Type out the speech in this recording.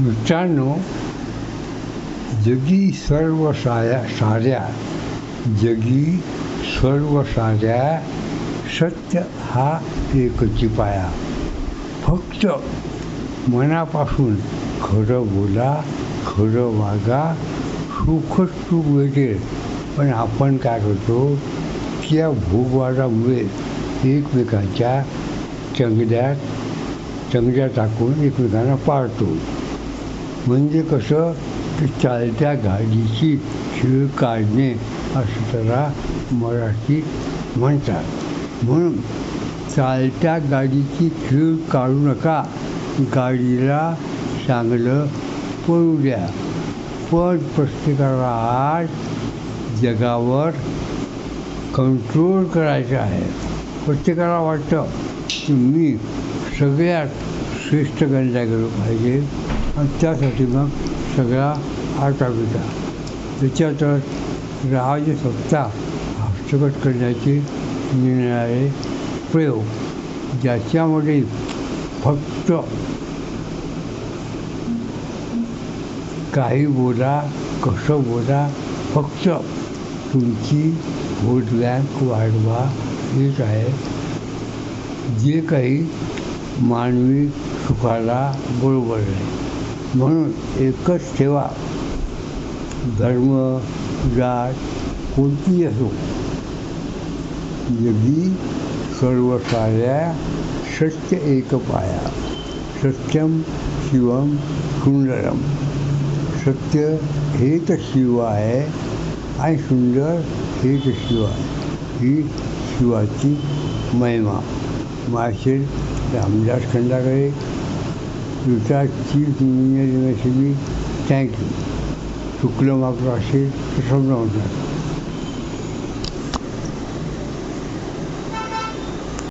मित्रांनो जगी सर्व साऱ्या साऱ्या जगी सर्व साऱ्या सत्य हा एकची पाया फक्त मनापासून खरं बोला खरं वागा सुखच सुख भेटेल पण आपण काय करतो त्या भोगवादामुळे एकमेकांच्या चंगड्यात चंगद्या टाकून एकमेकांना पाळतो. म्हणजे कसं? की चालत्या गाडीची खीळ काढणे असं त्याला मराठीत म्हणतात. म्हणून चालत्या गाडीची खीळ काढू नका. गाडीला चांगलं पळू द्या. पण प्रत्येकाला आज जगावर कंट्रोल करायचं आहे. प्रत्येकाला वाटतं की मी सगळ्यात श्रेष्ठ गणला गेलो पाहिजे. आणि त्यासाठी मग सगळा आटापिटा त्याच्यातच राजसत्ता हस्तगत करण्याचे निर्णयाचे प्रयोग. ज्याच्यामध्ये फक्त काही बोला कसं बोला फक्त तुमची व्होट बँक वाढवा हेच आहे. जे काही मानवी सुखाला बरोबर आहे. म्हणून एकच ठेवा. धर्म जात कोणती असो. जगी सर्व साऱ्या सत्य एक पाया सत्यम शिवम सुंदरम सत्य हेच शिव आहे आणि सुंदर हेच शिव आहे ही शिवाची महिमा. माशेर रामदास खंडाकडे Thank you. శుక్లం అప్రాసి సుసంలో ఉంటారు